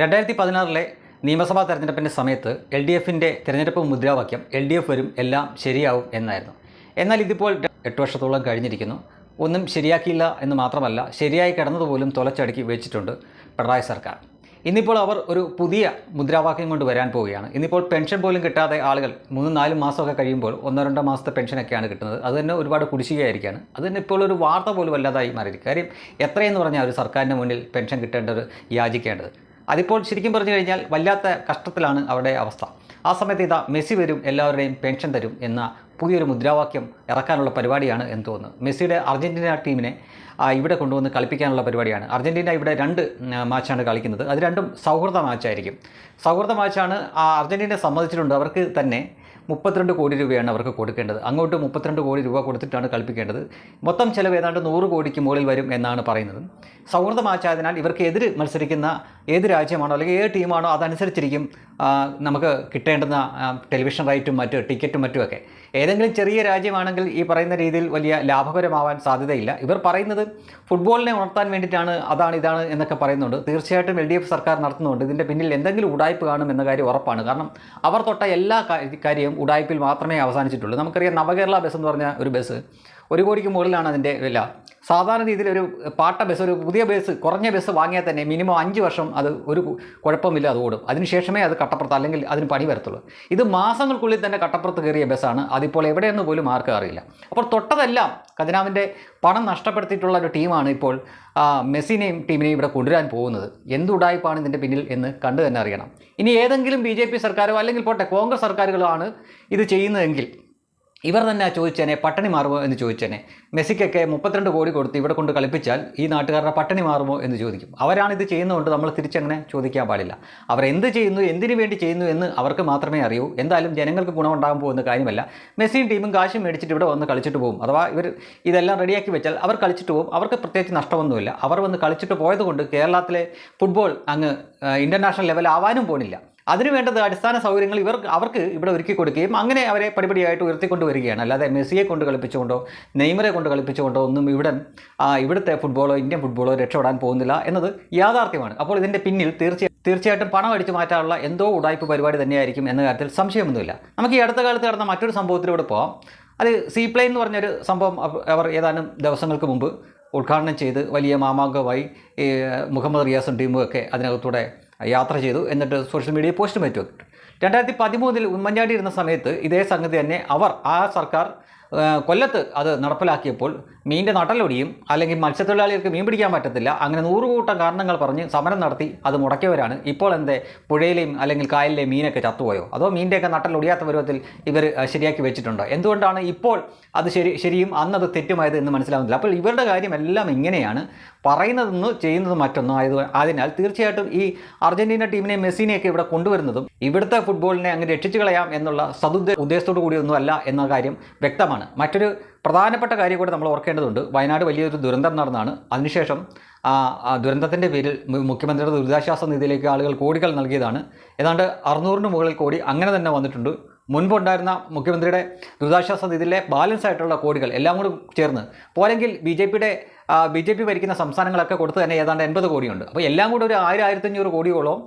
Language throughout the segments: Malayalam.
രണ്ടായിരത്തി പതിനാറിലെ നിയമസഭാ തെരഞ്ഞെടുപ്പിന്റെ സമയത്ത് എൽ ഡി എഫിന്റെ തിരഞ്ഞെടുപ്പ് മുദ്രാവാക്യം എൽ ഡി എഫ് വരും എല്ലാം ശരിയാവും എന്നായിരുന്നു. എന്നാൽ ഇതിപ്പോൾ എട്ട് വർഷത്തോളം കഴിഞ്ഞിരിക്കുന്നു. ഒന്നും ശരിയാക്കിയില്ല എന്ന് മാത്രമല്ല ശരിയായി കിടന്നതുപോലും തുലച്ചടുക്കി വെച്ചിട്ടുണ്ട് പിണറായി സർക്കാർ. ഇന്നിപ്പോൾ അവർ ഒരു പുതിയ മുദ്രാവാക്യം കൊണ്ട് വരാൻ പോവുകയാണ്. ഇന്നിപ്പോൾ പെൻഷൻ പോലും കിട്ടാതെ ആളുകൾ മൂന്ന് നാല് മാസമൊക്കെ കഴിയുമ്പോൾ ഒന്നോ രണ്ടോ മാസത്തെ പെൻഷനൊക്കെയാണ് കിട്ടുന്നത്. അത് തന്നെ ഒരുപാട് കുടിശ്ശികയായിരിക്കുകയാണ് അത് തന്നെ ഇപ്പോൾ ഒരു വാർത്ത പോലും അല്ലാതായി മാറിയിരിക്കും. കാര്യം എത്രയെന്ന് പറഞ്ഞാൽ ഒരു സർക്കാരിന്റെ മുന്നിൽ പെൻഷൻ കിട്ടേണ്ടത് യാചിക്കേണ്ടത്. അതിപ്പോൾ ശരിക്കും പറഞ്ഞു കഴിഞ്ഞാൽ വല്ലാത്ത കഷ്ടത്തിലാണ് അവരുടെ അവസ്ഥ. ആ സമയത്ത് ഇതാ മെസ്സി വരും എല്ലാവരുടെയും പെൻഷൻ തരും എന്ന പുതിയൊരു മുദ്രാവാക്യം ഇറക്കാനുള്ള പരിപാടിയാണ് എന്ന് തോന്നുന്നു. മെസ്സിയുടെ അർജന്റീന ടീമിനെ ഇവിടെ കൊണ്ടുവന്ന് കളിപ്പിക്കാനുള്ള പരിപാടിയാണ്. അർജന്റീന ഇവിടെ രണ്ട് മാച്ചാണ് കളിക്കുന്നത്. അത് രണ്ടും സൗഹൃദ മാച്ചായിരിക്കും. സൗഹൃദ മാച്ചാണ് ആ അർജന്റീന സമ്മതിച്ചിട്ടുണ്ട് അവർക്ക് തന്നെ മുപ്പത്തിരണ്ട് കോടി രൂപയാണ് അവർക്ക് കൊടുക്കേണ്ടത്. അങ്ങോട്ട് മുപ്പത്തിരണ്ട് കോടി രൂപ കൊടുത്തിട്ടാണ് കളിപ്പിക്കേണ്ടത്. മൊത്തം ചിലവ് ഏതാണ്ട് നൂറ് കോടിക്ക് മുകളിൽ വരും എന്നാണ് പറയുന്നത്. സൗഹൃദ മാച്ചായതിനാൽ ഇവർക്ക് എതിര് മത്സരിക്കുന്ന ഏത് രാജ്യമാണോ അല്ലെങ്കിൽ ഏത് ടീമാണോ അതനുസരിച്ചിരിക്കും നമുക്ക് കിട്ടേണ്ടുന്ന ടെലിവിഷൻ റൈറ്റും മറ്റ് ടിക്കറ്റും മറ്റുമൊക്കെ. ഏതെങ്കിലും ചെറിയ രാജ്യമാണെങ്കിൽ ഈ പറയുന്ന രീതിയിൽ വലിയ ലാഭകരമാവാൻ സാധ്യതയില്ല. ഇവർ പറയുന്നത് ഫുട്ബോളിനെ ഉണർത്താൻ വേണ്ടിയിട്ടാണ് അതാണ് ഇതാണ് എന്നൊക്കെ പറയുന്നുണ്ട്. തീർച്ചയായിട്ടും എൽ ഡി എഫ് സർക്കാർ നടത്തുന്നുണ്ട്. ഇതിന്റെ പിന്നിൽ എന്തെങ്കിലും ഉടായ്പ് കാണും എന്ന കാര്യം ഉറപ്പാണ്. കാരണം അവർ തൊട്ട എല്ലാ കാര്യം കാര്യവും ഉടായ്പിൽ മാത്രമേ അവസാനിച്ചിട്ടുള്ളൂ. നമുക്കറിയാം നവകേരള ബസ് എന്ന് പറഞ്ഞ ഒരു ബസ് ഒരു കോടിക്ക് മുകളിലാണ് അതിന്റെ വില. സാധാരണ രീതിയിൽ ഒരു പാട്ട ബസ് ഒരു പുതിയ ബസ് കുറഞ്ഞ ബസ് വാങ്ങിയാൽ തന്നെ മിനിമം അഞ്ച് വർഷം അത് ഒരു കുഴപ്പമില്ല അത് ഓടും. അതിനുശേഷമേ അത് കട്ടപ്പുറത്ത് അല്ലെങ്കിൽ അതിന് പണി വരത്തുള്ളൂ. ഇത് മാസങ്ങൾക്കുള്ളിൽ തന്നെ കട്ടപ്പുറത്ത് കയറിയ ബസ്സാണ് അതിപ്പോൾ എവിടെയെന്ന് പോലും ആർക്കും അറിയില്ല. അപ്പോൾ തൊട്ടതെല്ലാം ഖജനാവിന്റെ പണം നഷ്ടപ്പെടുത്തിയിട്ടുള്ള ഒരു ടീമാണ് ഇപ്പോൾ മെസ്സിനെയും ടീമിനെയും ഇവിടെ കൊണ്ടുവരാൻ പോകുന്നത്. എന്തുടായ്പാണ് ഇതിന്റെ പിന്നിൽ എന്ന് കണ്ടു തന്നെ അറിയണം. ഇനി ഏതെങ്കിലും ബി സർക്കാരോ അല്ലെങ്കിൽ പോട്ടെ കോൺഗ്രസ് സർക്കാരുകളോ ആണ് ഇത് ചെയ്യുന്നതെങ്കിൽ ഇവർ തന്നെ ചോദിച്ചേനെ പട്ടണി മാറുമോ എന്ന് ചോദിച്ചേനെ. മെസ്സിക്കൊക്കെ മുപ്പത്തിരണ്ട് കോടി കൊടുത്ത് ഇവിടെ കൊണ്ട് കളിപ്പിച്ചാൽ ഈ നാട്ടുകാരുടെ പട്ടണി മാറുമോ എന്ന് ചോദിക്കും. അവരാണ് ഇത് ചെയ്യുന്നതുകൊണ്ട് നമ്മൾ തിരിച്ചങ്ങനെ ചോദിക്കാൻ പാടില്ല. അവർ എന്ത് ചെയ്യുന്നു എന്തിനു വേണ്ടി ചെയ്യുന്നു എന്ന് അവർക്ക് മാത്രമേ അറിയൂ. എന്തായാലും ജനങ്ങൾക്ക് ഗുണമുണ്ടാകാൻ പോകുന്ന കാര്യമല്ല. മെസ്സിയും ടീമും കാശും മേടിച്ചിട്ട് ഇവിടെ വന്ന് കളിച്ചിട്ട് പോകും. അഥവാ ഇവർ ഇതെല്ലാം റെഡിയാക്കി വെച്ചാൽ അവർ കളിച്ചിട്ട് പോകും. അവർക്ക് പ്രത്യേകിച്ച് നഷ്ടമൊന്നുമില്ല. അവർ വന്ന് കളിച്ചിട്ട് പോയതുകൊണ്ട് കേരളത്തിലെ ഫുട്ബോൾ അങ്ങ് ഇന്റർനാഷണൽ ലെവൽ ആവാനും പോണില്ല. അതിനു വേണ്ടത് അടിസ്ഥാന സൗകര്യങ്ങൾ ഇവർ അവർക്ക് ഇവിടെ ഒരുക്കി കൊടുക്കുകയും അങ്ങനെ അവരെ പടിപടിയായിട്ട് ഉയർത്തിക്കൊണ്ട് വരികയാണ് അല്ലാതെ മെസ്സിയെ കൊണ്ട് കളിപ്പിച്ചുകൊണ്ടോ നെയ്മറെ കൊണ്ട് കളിപ്പിച്ചുകൊണ്ടോ ഒന്നും ഇവിടെ ഇവിടുത്തെ ഫുട്ബോളോ ഇന്ത്യൻ ഫുട്ബോളോ രക്ഷപ്പെടാൻ പോകുന്നില്ല എന്നത് യാഥാർത്ഥ്യമാണ്. അപ്പോൾ ഇതിന്റെ പിന്നിൽ തീർച്ചയായും തീർച്ചയായിട്ടും പണം അടിച്ചു മാറ്റാനുള്ള എന്തോ ഉടായ്പ പരിപാടി തന്നെയായിരിക്കും എന്ന കാര്യത്തിൽ സംശയമൊന്നുമില്ല. നമുക്ക് ഈ അടുത്ത കാലത്ത് നടന്ന മറ്റൊരു സംഭവത്തിലൂടെ പോകാം അത് സീ പ്ലെയിൻ എന്ന് പറഞ്ഞൊരു സംഭവം അവർ ഏതാനും ദിവസങ്ങൾക്ക് മുമ്പ് ഉദ്ഘാടനം ചെയ്ത് വലിയ മാമാങ്കമായി മുഹമ്മദ് റിയാസും ടീമും ഒക്കെ അതിനകത്തൂടെ യാത്ര ചെയ്തു എന്നിട്ട് സോഷ്യൽ മീഡിയയിൽ പോസ്റ്റ് പറ്റും രണ്ടായിരത്തി പതിമൂന്നിൽ ഉമ്മൻചാണ്ടി ഇരുന്ന സമയത്ത് ഇതേ സംഗതി തന്നെ അവർ ആ സർക്കാർ കൊല്ലത്ത് അത് നടപ്പിലാക്കിയപ്പോൾ മീനിന്റെ നട്ടലൊടിയും അല്ലെങ്കിൽ മത്സ്യത്തൊഴിലാളികൾക്ക് മീൻ പിടിക്കാൻ പറ്റത്തില്ല അങ്ങനെ നൂറുകൂട്ടം കാരണങ്ങൾ പറഞ്ഞ് സമരം നടത്തി അത് മുടക്കിയവരാണ്. ഇപ്പോൾ എന്തേ? പുഴയിലെയും അല്ലെങ്കിൽ കായലിലെയും മീനൊക്കെ ചത്തുപോയോ? അതോ മീനിന്റെയൊക്കെ നട്ടലൊടിയാത്ത പരുവത്തിൽ ഇവർ ശരിയാക്കി വെച്ചിട്ടുണ്ടോ? എന്തുകൊണ്ടാണ് ഇപ്പോൾ അത് ശരി ശരിയും അന്നത് തെറ്റുമായത് എന്ന് മനസ്സിലാവുന്നില്ല. അപ്പോൾ ഇവരുടെ കാര്യം എല്ലാം ഇങ്ങനെയാണ്. പറയുന്നതെന്ന് ചെയ്യുന്നത് മറ്റൊന്നും ആയത് അതിനാൽ തീർച്ചയായിട്ടും ഈ അർജന്റീന ടീമിനെ മെസ്സിനെയൊക്കെ ഇവിടെ കൊണ്ടുവരുന്നതും ഇവിടുത്തെ ഫുട്ബോളിനെ അങ്ങ് രക്ഷിച്ചു കളയാം എന്നുള്ള സതുദ്ദേ ഉദ്ദേശത്തോടു കൂടിയൊന്നും അല്ല എന്ന കാര്യം വ്യക്തമാണ്. മറ്റൊരു പ്രധാനപ്പെട്ട കാര്യം കൂടെ നമ്മൾ ഓർക്കേണ്ടതുണ്ട്. വയനാട് വലിയൊരു ദുരന്തം നടന്നാണ്. അതിനുശേഷം ആ ദുരന്തത്തിന്റെ പേരിൽ മുഖ്യമന്ത്രിയുടെ ദുരിതാശ്വാസ നിധിയിലേക്ക് ആളുകൾ കോടികൾ നൽകിയതാണ്. ഏതാണ്ട് അറുന്നൂറിന് മുകളിൽ കോടി അങ്ങനെ തന്നെ വന്നിട്ടുണ്ട്. മുൻപുണ്ടായിരുന്ന മുഖ്യമന്ത്രിയുടെ ദുരിതാശ്വാസ നിധിയിലെ ബാലൻസ് ആയിട്ടുള്ള കോടികൾ എല്ലാം കൂടി ചേർന്ന് പോരെങ്കിൽ ബി ജെ പിയുടെ ബി ജെ പി ഭരിക്കുന്ന സംസ്ഥാനങ്ങളൊക്കെ കൊടുത്ത് തന്നെ ഏതാണ്ട് എൺപത് കോടിയുണ്ട്. അപ്പോൾ എല്ലാം കൂടി ഒരു ആയിരം ആയിരത്തഞ്ഞൂറ് കോടിയോളം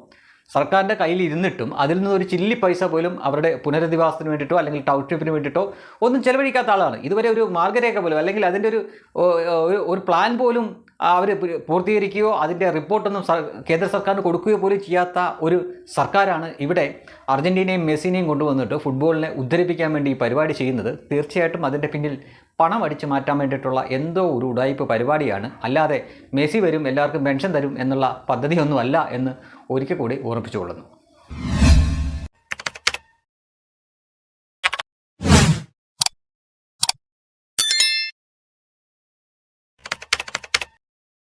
സർക്കാരിന്റെ കയ്യിൽ ഇരുന്നിട്ടും അതിൽ നിന്ന് ഒരു ചില്ലി പൈസ പോലും അവരുടെ പുനരധിവാസത്തിന് വേണ്ടിയിട്ടോ അല്ലെങ്കിൽ ടൗൺഷിപ്പിന് വേണ്ടിയിട്ടോ ഒന്നും ചെലവഴിക്കാത്ത ആളാണ്. ഇതുവരെ ഒരു മാർഗരേഖ പോലും അല്ലെങ്കിൽ അതിന്റെ ഒരു ഒരു ഒരു പ്ലാൻ പോലും അവർ പൂർത്തീകരിക്കുകയോ അതിന്റെ റിപ്പോർട്ടൊന്നും കേന്ദ്ര സർക്കാരിന് കൊടുക്കുകയോ പോലും ചെയ്യാത്ത ഒരു സർക്കാരാണ് ഇവിടെ അർജന്റീനയും മെസ്സിനെയും കൊണ്ടുവന്നിട്ട് ഫുട്ബോളിനെ ഉദ്ധരിപ്പിക്കാൻ വേണ്ടി ഈ പരിപാടി ചെയ്യുന്നത്. തീർച്ചയായിട്ടും അതിന്റെ പിന്നിൽ പണം അടിച്ചു മാറ്റാൻ വേണ്ടിയിട്ടുള്ള എന്തോ ഒരു ഉടായ്പ പരിപാടിയാണ്. അല്ലാതെ മെസ്സി വരും എല്ലാവർക്കും പെൻഷൻ തരും എന്നുള്ള പദ്ധതിയൊന്നുമല്ല എന്ന് ഒരിക്കൽ കൂടി ഓർമ്മിപ്പിച്ചുകൊള്ളുന്നു.